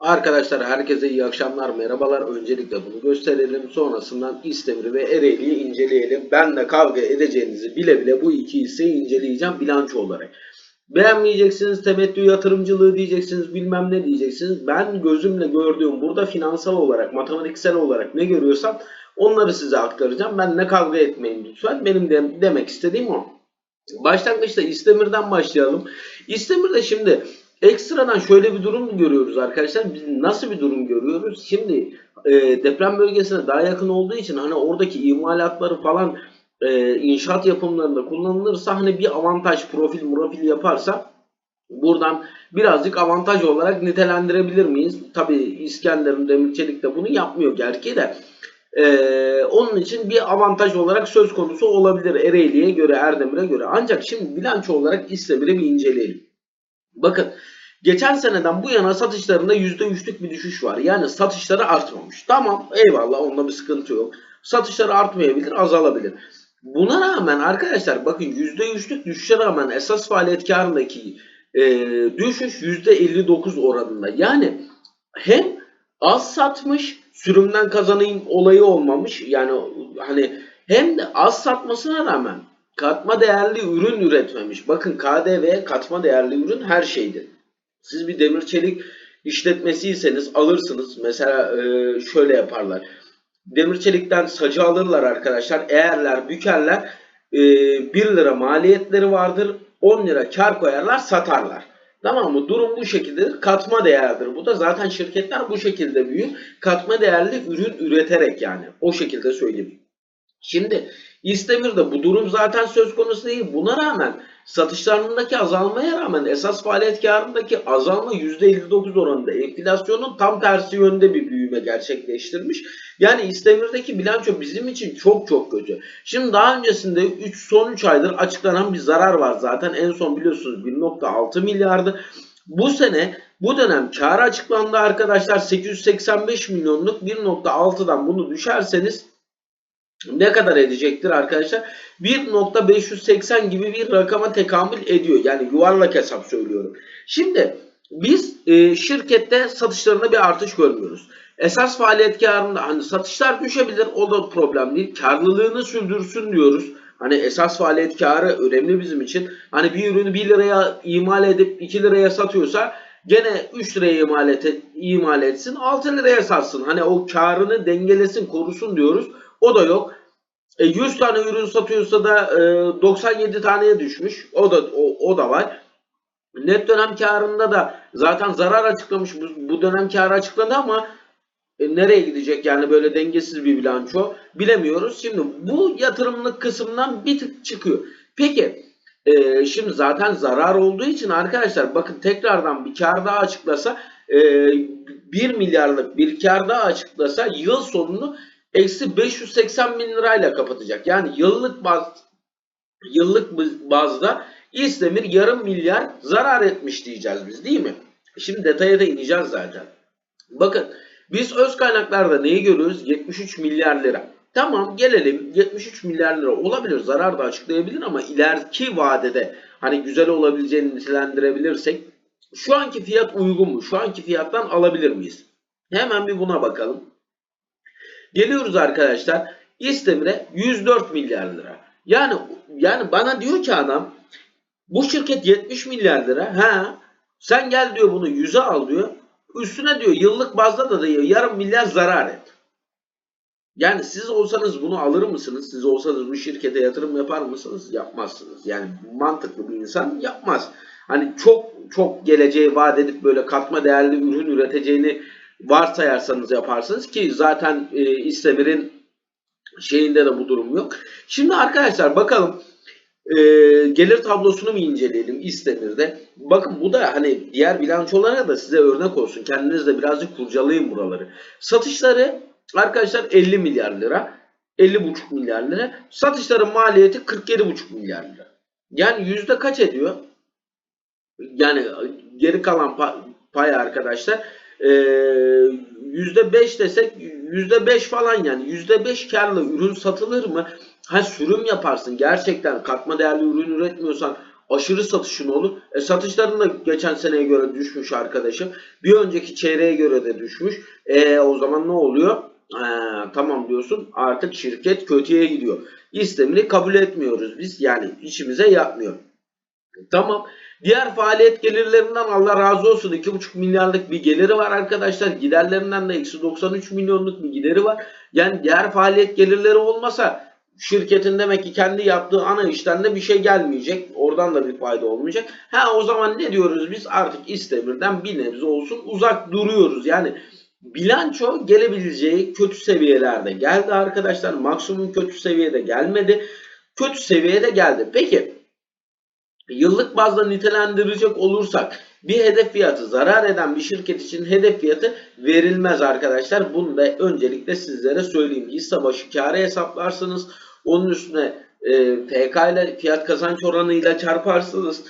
Arkadaşlar herkese iyi akşamlar, merhabalar. Öncelikle bunu gösterelim. Sonrasından İstemir ve Ereğli'yi inceleyelim. Ben de kavga edeceğinizi bile bile bu iki hisseyi inceleyeceğim bilanço olarak. Beğenmeyeceksiniz, temettü yatırımcılığı diyeceksiniz, bilmem ne diyeceksiniz. Ben gözümle gördüğüm burada finansal olarak, matematiksel olarak ne görüyorsam onları size aktaracağım. Ben ne kavga etmeyin lütfen. Benim de demek istediğim o. Başlangıçta İstemir'den başlayalım. İstemir'de şimdi ekstradan şöyle bir durum görüyoruz arkadaşlar. Biz nasıl bir durum görüyoruz? Şimdi e, deprem bölgesine daha yakın olduğu için hani oradaki imalatları falan e, inşaat yapımlarında kullanılırsa hani bir avantaj profil murafil yaparsa buradan birazcık avantaj olarak nitelendirebilir miyiz? Tabi İskenderun Demirçelik de bunu yapmıyor gerçi de. Ee, onun için bir avantaj olarak söz konusu olabilir Ereğli'ye göre, Erdemir'e göre. Ancak şimdi bilanço olarak İstemir'i bir inceleyelim. Bakın geçen seneden bu yana satışlarında %3'lük bir düşüş var. Yani satışları artmamış. Tamam eyvallah onda bir sıkıntı yok. Satışları artmayabilir, azalabilir. Buna rağmen arkadaşlar bakın %3'lük düşüşe rağmen esas faaliyet karındaki e, düşüş %59 oranında. Yani hem az satmış sürümden kazanayım olayı olmamış. Yani hani hem de az satmasına rağmen katma değerli ürün üretmemiş. Bakın KDV katma değerli ürün her şeydir. Siz bir demir çelik işletmesiyseniz alırsınız. Mesela e, şöyle yaparlar. Demir çelikten sacı alırlar arkadaşlar. Eğerler, bükerler. E, 1 lira maliyetleri vardır. 10 lira kar koyarlar, satarlar. Tamam mı? Durum bu şekildedir. Katma değerdir. Bu da zaten şirketler bu şekilde büyür. Katma değerli ürün üreterek yani. O şekilde söyleyeyim. Şimdi İstemir'de bu durum zaten söz konusu değil. Buna rağmen satışlarındaki azalmaya rağmen esas faaliyet karındaki azalma %59 oranında enflasyonun tam tersi yönde bir büyüme gerçekleştirmiş. Yani İstemir'deki bilanço bizim için çok çok kötü. Şimdi daha öncesinde 3 son 3 aydır açıklanan bir zarar var zaten. En son biliyorsunuz 1.6 milyardı. Bu sene bu dönem kar açıklandı arkadaşlar 885 milyonluk 1.6'dan bunu düşerseniz ne kadar edecektir arkadaşlar? 1.580 gibi bir rakama tekamül ediyor. Yani yuvarlak hesap söylüyorum. Şimdi biz e, şirkette satışlarında bir artış görmüyoruz. Esas faaliyet karında hani satışlar düşebilir o da problem değil. Karlılığını sürdürsün diyoruz. Hani esas faaliyet karı önemli bizim için. Hani bir ürünü 1 liraya imal edip 2 liraya satıyorsa gene 3 liraya imal, et, imal etsin 6 liraya satsın. Hani o karını dengelesin korusun diyoruz. O da yok. E, 100 tane ürün satıyorsa da e, 97 taneye düşmüş. O da o, o da var. Net dönem karında da zaten zarar açıklamış. Bu, bu dönem karı açıkladı ama e, nereye gidecek yani böyle dengesiz bir bilanço bilemiyoruz. Şimdi bu yatırımlık kısımdan bir tık çıkıyor. Peki e, şimdi zaten zarar olduğu için arkadaşlar bakın tekrardan bir kar daha açıklasa e, 1 milyarlık bir kar daha açıklasa yıl sonunu eksi 580 bin lirayla kapatacak. Yani yıllık baz, yıllık bazda İstemir yarım milyar zarar etmiş diyeceğiz biz değil mi? Şimdi detaya da ineceğiz zaten. Bakın biz öz kaynaklarda neyi görüyoruz? 73 milyar lira. Tamam gelelim 73 milyar lira olabilir zarar da açıklayabilir ama ileriki vadede hani güzel olabileceğini nitelendirebilirsek şu anki fiyat uygun mu? Şu anki fiyattan alabilir miyiz? Hemen bir buna bakalım. Geliyoruz arkadaşlar. İstemire 104 milyar lira. Yani yani bana diyor ki adam bu şirket 70 milyar lira. Ha sen gel diyor bunu 100'e al diyor. Üstüne diyor yıllık bazda da diyor yarım milyar zarar et. Yani siz olsanız bunu alır mısınız? Siz olsanız bu şirkete yatırım yapar mısınız? Yapmazsınız. Yani mantıklı bir insan yapmaz. Hani çok çok geleceği vaat edip böyle katma değerli ürün üreteceğini varsayarsanız yaparsınız ki zaten e, İstemir'in şeyinde de bu durum yok. Şimdi arkadaşlar bakalım e, gelir tablosunu mu inceleyelim İstemir'de. Bakın bu da hani diğer bilançolara da size örnek olsun. Kendiniz de birazcık kurcalayın buraları. Satışları arkadaşlar 50 milyar lira. 50,5 milyar lira. Satışların maliyeti 47,5 milyar lira. Yani yüzde kaç ediyor? Yani geri kalan pay arkadaşlar yüzde beş desek yüzde beş falan yani yüzde beş karlı ürün satılır mı? Ha sürüm yaparsın gerçekten katma değerli ürün üretmiyorsan aşırı satışın olur. E, satışların da geçen seneye göre düşmüş arkadaşım. Bir önceki çeyreğe göre de düşmüş. E, o zaman ne oluyor? E, tamam diyorsun artık şirket kötüye gidiyor. İstemini kabul etmiyoruz biz. Yani işimize yapmıyor. Tamam. Diğer faaliyet gelirlerinden Allah razı olsun 2,5 milyarlık bir geliri var arkadaşlar. Giderlerinden de eksi 93 milyonluk bir gideri var. Yani diğer faaliyet gelirleri olmasa şirketin demek ki kendi yaptığı ana işten de bir şey gelmeyecek. Oradan da bir fayda olmayacak. Ha o zaman ne diyoruz biz? Artık İstemir'den bir nebze olsun uzak duruyoruz. Yani bilanço gelebileceği kötü seviyelerde geldi arkadaşlar. Maksimum kötü seviyede gelmedi. Kötü seviyede geldi. Peki yıllık bazda nitelendirecek olursak bir hedef fiyatı zarar eden bir şirket için hedef fiyatı verilmez arkadaşlar. Bunu da öncelikle sizlere söyleyeyim. Hisse başı karı hesaplarsınız. Onun üstüne e, FK ile fiyat kazanç oranıyla çarparsınız.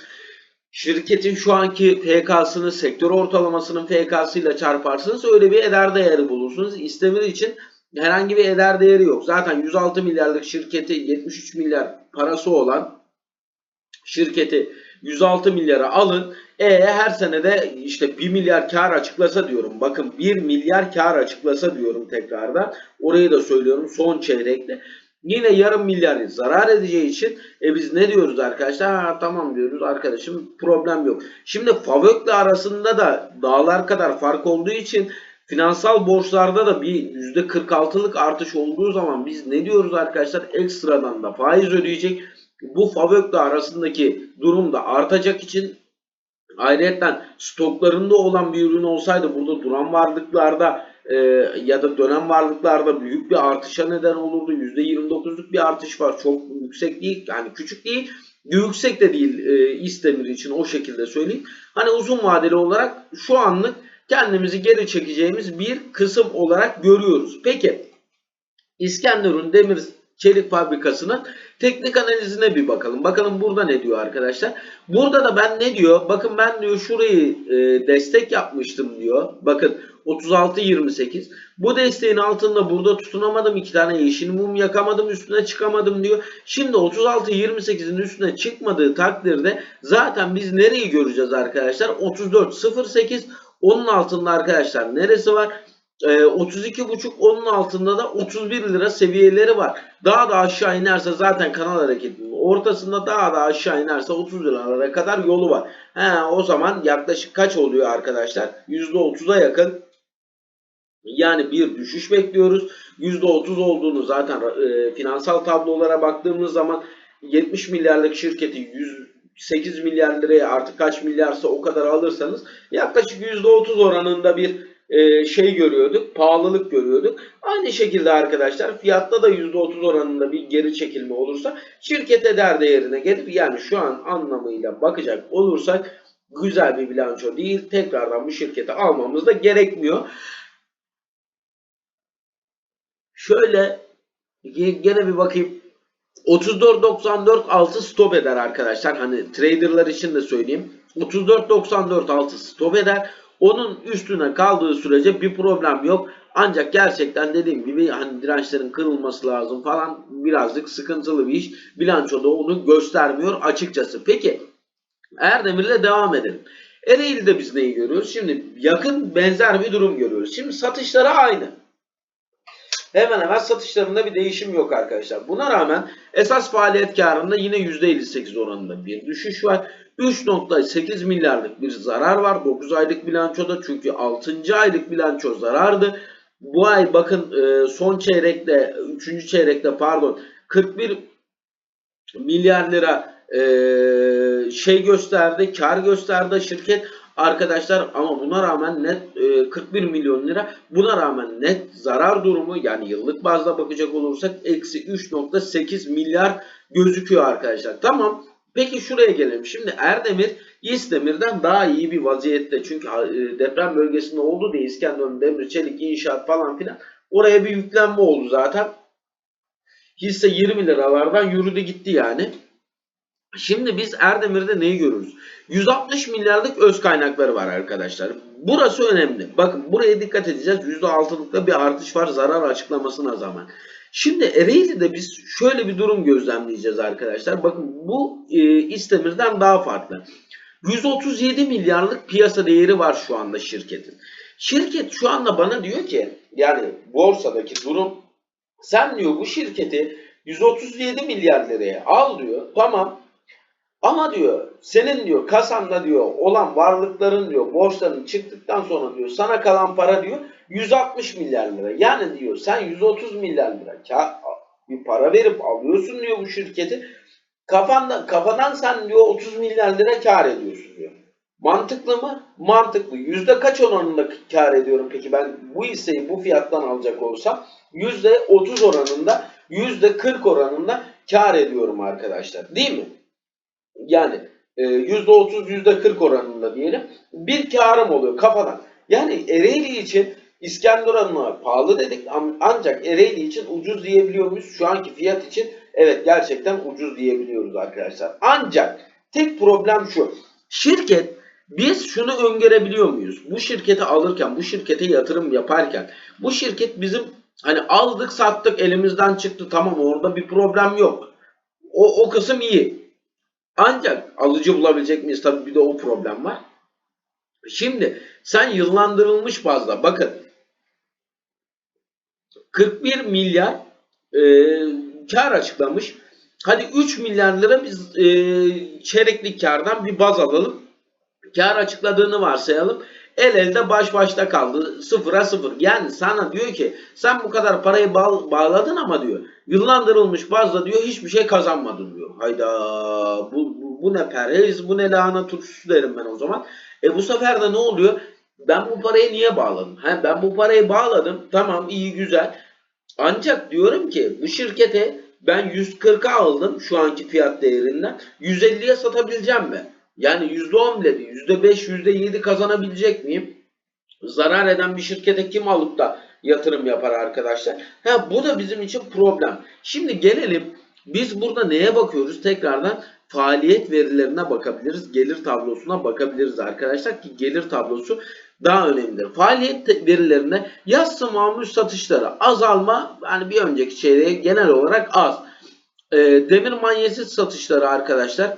Şirketin şu anki FK'sını sektör ortalamasının FK'sıyla çarparsınız. Öyle bir eder değeri bulursunuz. İstemir için herhangi bir eder değeri yok. Zaten 106 milyarlık şirketi 73 milyar parası olan şirketi 106 milyara alın. E her senede işte 1 milyar kar açıklasa diyorum. Bakın 1 milyar kar açıklasa diyorum tekrardan. Orayı da söylüyorum son çeyrekte. Yine yarım milyar zarar edeceği için e biz ne diyoruz arkadaşlar? Ha, tamam diyoruz arkadaşım problem yok. Şimdi FAVÖK'le arasında da dağlar kadar fark olduğu için finansal borçlarda da bir %46'lık artış olduğu zaman biz ne diyoruz arkadaşlar? Ekstradan da faiz ödeyecek. Bu FAVÖK'le arasındaki durum da artacak için ayrıca stoklarında olan bir ürün olsaydı burada duran varlıklarda e, ya da dönem varlıklarda büyük bir artışa neden olurdu. %29'luk bir artış var. Çok yüksek değil. Yani küçük değil. Yüksek de değil e, İstemir için o şekilde söyleyeyim. Hani uzun vadeli olarak şu anlık kendimizi geri çekeceğimiz bir kısım olarak görüyoruz. Peki İskenderun Demir Çelik Fabrikası'nın teknik analizine bir bakalım. Bakalım burada ne diyor arkadaşlar. Burada da ben ne diyor? Bakın ben diyor şurayı e, destek yapmıştım diyor. Bakın 36-28. Bu desteğin altında burada tutunamadım. iki tane yeşil mum yakamadım. Üstüne çıkamadım diyor. Şimdi 36-28'in üstüne çıkmadığı takdirde zaten biz nereyi göreceğiz arkadaşlar? 34-08. Onun altında arkadaşlar neresi var? E, 32.5 onun altında da 31 lira seviyeleri var. Daha da aşağı inerse zaten kanal hareketinin ortasında daha da aşağı inerse 30 liralara kadar yolu var. He, o zaman yaklaşık kaç oluyor arkadaşlar? %30'a yakın yani bir düşüş bekliyoruz. %30 olduğunu zaten e, finansal tablolara baktığımız zaman 70 milyarlık şirketi 108 milyar liraya artık kaç milyarsa o kadar alırsanız yaklaşık %30 oranında bir e, şey görüyorduk, pahalılık görüyorduk. Aynı şekilde arkadaşlar fiyatta da %30 oranında bir geri çekilme olursa şirket eder değerine gelir. Yani şu an anlamıyla bakacak olursak güzel bir bilanço değil. Tekrardan bu şirketi almamız da gerekmiyor. Şöyle gene bir bakayım. 34.94 altı stop eder arkadaşlar. Hani traderlar için de söyleyeyim. 34.94 altı stop eder. Onun üstüne kaldığı sürece bir problem yok. Ancak gerçekten dediğim gibi hani dirençlerin kırılması lazım falan birazcık sıkıntılı bir iş. Bilançoda onu göstermiyor açıkçası. Peki Erdemir'le devam edelim. Ereğli'de biz neyi görüyoruz? Şimdi yakın benzer bir durum görüyoruz. Şimdi satışları aynı. Hemen hemen satışlarında bir değişim yok arkadaşlar. Buna rağmen esas faaliyet karında yine %58 oranında bir düşüş var. 3.8 milyarlık bir zarar var 9 aylık bilançoda çünkü 6. aylık bilanço zarardı. Bu ay bakın e, son çeyrekte 3. çeyrekte pardon 41 milyar lira e, şey gösterdi, kar gösterdi şirket. Arkadaşlar ama buna rağmen net e, 41 milyon lira buna rağmen net zarar durumu yani yıllık bazda bakacak olursak eksi 3.8 milyar gözüküyor arkadaşlar. Tamam peki şuraya gelelim. Şimdi Erdemir İzdemir'den daha iyi bir vaziyette. Çünkü e, deprem bölgesinde oldu diye İskenderun, Demir, Çelik, İnşaat falan filan. Oraya bir yüklenme oldu zaten. Hisse 20 liralardan yürüdü gitti yani. Şimdi biz Erdemir'de neyi görürüz? 160 milyarlık öz kaynakları var arkadaşlar. Burası önemli. Bakın buraya dikkat edeceğiz. %6'lıkta bir artış var zarar açıklamasına zaman. Şimdi Ereğli'de biz şöyle bir durum gözlemleyeceğiz arkadaşlar. Bakın bu e, İstemir'den daha farklı. 137 milyarlık piyasa değeri var şu anda şirketin. Şirket şu anda bana diyor ki yani borsadaki durum sen diyor bu şirketi 137 milyar liraya al diyor. Tamam. Ama diyor senin diyor kasanda diyor olan varlıkların diyor borçların çıktıktan sonra diyor sana kalan para diyor 160 milyar lira. Yani diyor sen 130 milyar lira bir para verip alıyorsun diyor bu şirketi. Kafanda, kafadan sen diyor 30 milyar lira kar ediyorsun diyor. Mantıklı mı? Mantıklı. Yüzde kaç oranında kar ediyorum peki ben bu hisseyi bu fiyattan alacak olsam? Yüzde 30 oranında, yüzde 40 oranında kar ediyorum arkadaşlar. Değil mi? Yani e, yüzde 30, yüzde 40 oranında diyelim. Bir karım oluyor kafadan. Yani Ereğli için İskenderun'a pahalı dedik ancak Ereğli için ucuz diyebiliyor muyuz? Şu anki fiyat için evet gerçekten ucuz diyebiliyoruz arkadaşlar. Ancak tek problem şu. Şirket biz şunu öngörebiliyor muyuz? Bu şirketi alırken, bu şirkete yatırım yaparken bu şirket bizim hani aldık sattık elimizden çıktı tamam orada bir problem yok. O, o kısım iyi. Ancak alıcı bulabilecek miyiz? Tabii bir de o problem var. Şimdi sen yıllandırılmış bazda bakın 41 milyar e, kar açıklamış. Hadi 3 milyar lira biz e, çeyreklik kardan bir baz alalım. Kar açıkladığını varsayalım. El elde baş başta kaldı. Sıfıra sıfır. Yani sana diyor ki sen bu kadar parayı bağ- bağladın ama diyor yıllandırılmış bazda diyor hiçbir şey kazanmadın diyor. Hayda bu, bu, bu ne perhiz bu ne lahana turşusu derim ben o zaman. E bu sefer de ne oluyor? Ben bu parayı niye bağladım? He, ben bu parayı bağladım. Tamam iyi güzel. Ancak diyorum ki bu şirkete ben 140'a aldım şu anki fiyat değerinden. 150'ye satabileceğim mi? Yani %10 bile değil. %5, %7 kazanabilecek miyim? Zarar eden bir şirkete kim alıp da yatırım yapar arkadaşlar? Ha, bu da bizim için problem. Şimdi gelelim biz burada neye bakıyoruz? Tekrardan faaliyet verilerine bakabiliriz. Gelir tablosuna bakabiliriz arkadaşlar ki gelir tablosu daha önemlidir. Faaliyet verilerinde yassı mamul satışları azalma yani bir önceki çeyreğe genel olarak az. Ee, demir manyesit satışları arkadaşlar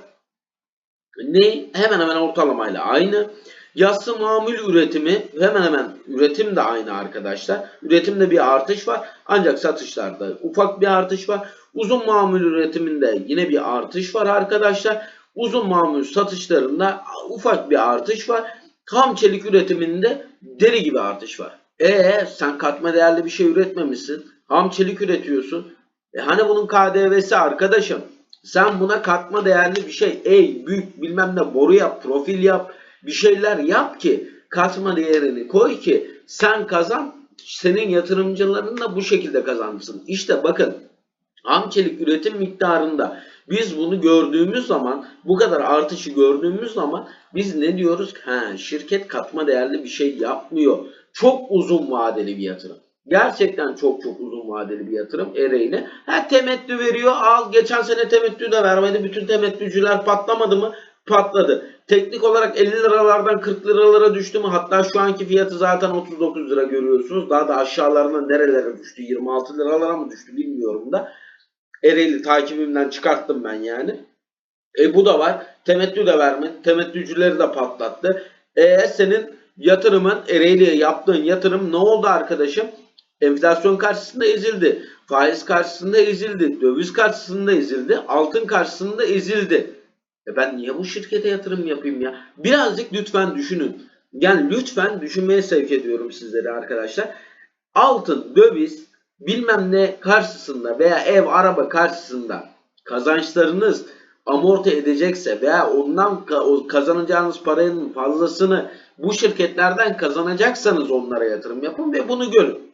ne? Hemen hemen ortalamayla aynı. Yassı mamul üretimi hemen hemen üretim de aynı arkadaşlar. Üretimde bir artış var. Ancak satışlarda ufak bir artış var. Uzun mamul üretiminde yine bir artış var arkadaşlar. Uzun mamul satışlarında ufak bir artış var. Ham çelik üretiminde deli gibi artış var. E sen katma değerli bir şey üretmemişsin. Ham çelik üretiyorsun. E hani bunun KDV'si arkadaşım? Sen buna katma değerli bir şey, ey büyük bilmem ne boru yap, profil yap, bir şeyler yap ki katma değerini koy ki sen kazan, senin yatırımcıların da bu şekilde kazansın. İşte bakın ham çelik üretim miktarında biz bunu gördüğümüz zaman, bu kadar artışı gördüğümüz zaman biz ne diyoruz? Ha, şirket katma değerli bir şey yapmıyor. Çok uzun vadeli bir yatırım. Gerçekten çok çok uzun vadeli bir yatırım Ereğli. Ha temettü veriyor. Al geçen sene temettü de vermedi. Bütün temettücüler patlamadı mı? Patladı. Teknik olarak 50 liralardan 40 liralara düştü mü? Hatta şu anki fiyatı zaten 39 lira görüyorsunuz. Daha da aşağılarına nerelere düştü? 26 liralara mı düştü bilmiyorum da. Ereğli takibimden çıkarttım ben yani. E bu da var. Temettü de vermedi. Temettücüleri de patlattı. E senin yatırımın Ereğli'ye yaptığın yatırım ne oldu arkadaşım? Enflasyon karşısında ezildi. Faiz karşısında ezildi. Döviz karşısında ezildi. Altın karşısında ezildi. E ben niye bu şirkete yatırım yapayım ya? Birazcık lütfen düşünün. Yani lütfen düşünmeye sevk ediyorum sizleri arkadaşlar. Altın, döviz, bilmem ne karşısında veya ev, araba karşısında kazançlarınız amorti edecekse veya ondan kazanacağınız paranın fazlasını bu şirketlerden kazanacaksanız onlara yatırım yapın ve bunu görün.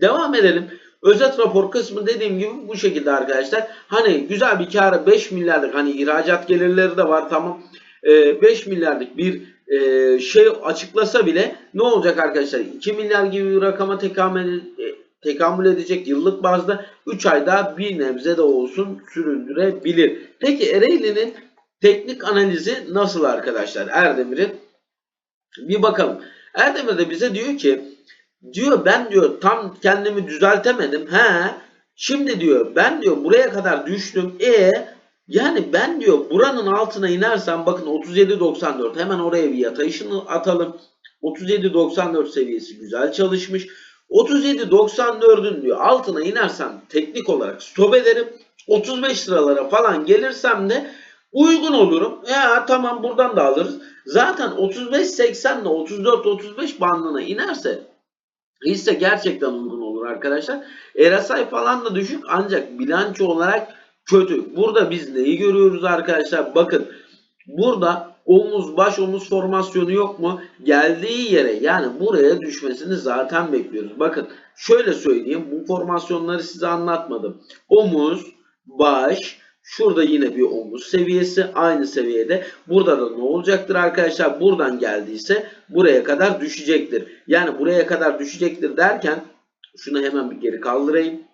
Devam edelim. Özet rapor kısmı dediğim gibi bu şekilde arkadaşlar. Hani güzel bir karı 5 milyarlık hani ihracat gelirleri de var tamam. Ee, 5 milyarlık bir e, şey açıklasa bile ne olacak arkadaşlar? 2 milyar gibi bir rakama tekamül, e, tekamül edecek yıllık bazda 3 ayda bir nebze de olsun süründürebilir. Peki Ereğli'nin teknik analizi nasıl arkadaşlar? Erdemir'in bir bakalım. Erdemir de bize diyor ki diyor ben diyor tam kendimi düzeltemedim. He Şimdi diyor ben diyor buraya kadar düştüm. E yani ben diyor buranın altına inersem bakın 37.94 hemen oraya bir yatayışını atalım. 37.94 seviyesi güzel çalışmış. 37.94'ün diyor altına inersem teknik olarak stop ederim. 35 liralara falan gelirsem de uygun olurum. Ya tamam buradan da alırız. Zaten 35.80 ile 34-35 bandına inerse hisse gerçekten uygun olur arkadaşlar. RSI falan da düşük ancak bilanço olarak kötü. Burada biz neyi görüyoruz arkadaşlar? Bakın burada omuz baş omuz formasyonu yok mu? Geldiği yere yani buraya düşmesini zaten bekliyoruz. Bakın şöyle söyleyeyim bu formasyonları size anlatmadım. Omuz, baş, Şurada yine bir omuz seviyesi aynı seviyede. Burada da ne olacaktır arkadaşlar? Buradan geldiyse buraya kadar düşecektir. Yani buraya kadar düşecektir derken şunu hemen bir geri kaldırayım.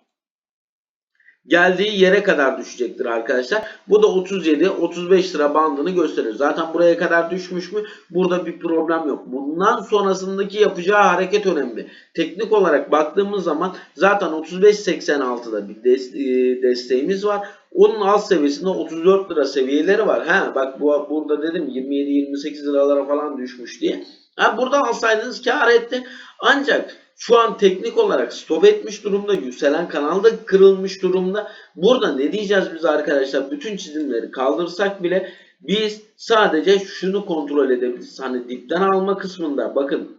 Geldiği yere kadar düşecektir arkadaşlar. Bu da 37-35 lira bandını gösterir. Zaten buraya kadar düşmüş mü? Burada bir problem yok. Bundan sonrasındaki yapacağı hareket önemli. Teknik olarak baktığımız zaman zaten 35.86'da bir e, desteğimiz var. Onun alt seviyesinde 34 lira seviyeleri var. Ha bak bu burada dedim 27-28 liralara falan düşmüş diye. Ha buradan alsaydınız kar etti. Ancak şu an teknik olarak stop etmiş durumda. Yükselen kanal da kırılmış durumda. Burada ne diyeceğiz biz arkadaşlar? Bütün çizimleri kaldırsak bile biz sadece şunu kontrol edebiliriz. Hani dipten alma kısmında bakın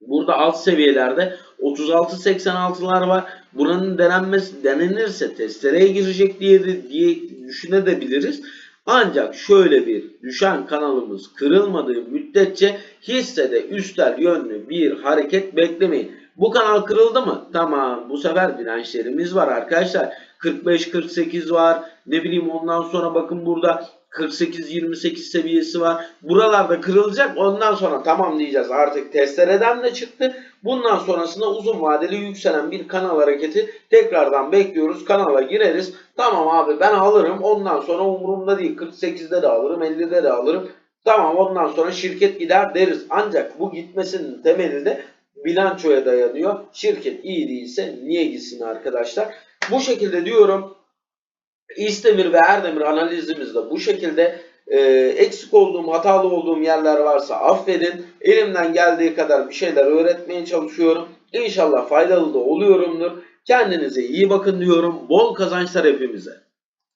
Burada alt seviyelerde 36-86'lar var. Buranın denenmesi denenirse testereye girecek diye diye düşünebiliriz. Ancak şöyle bir düşen kanalımız kırılmadığı müddetçe hissede üstel yönlü bir hareket beklemeyin. Bu kanal kırıldı mı? Tamam bu sefer dirençlerimiz var arkadaşlar. 45-48 var. Ne bileyim ondan sonra bakın burada 48-28 seviyesi var. Buralarda kırılacak. Ondan sonra tamam diyeceğiz. Artık testereden de çıktı. Bundan sonrasında uzun vadeli yükselen bir kanal hareketi tekrardan bekliyoruz. Kanala gireriz. Tamam abi ben alırım. Ondan sonra umurumda değil. 48'de de alırım. 50'de de alırım. Tamam ondan sonra şirket gider deriz. Ancak bu gitmesinin temeli de bilançoya dayanıyor. Şirket iyi değilse niye gitsin arkadaşlar? Bu şekilde diyorum. İstemir ve Erdemir analizimizde bu şekilde e, eksik olduğum, hatalı olduğum yerler varsa affedin. Elimden geldiği kadar bir şeyler öğretmeye çalışıyorum. İnşallah faydalı da oluyorumdur. Kendinize iyi bakın diyorum. Bol kazançlar hepimize.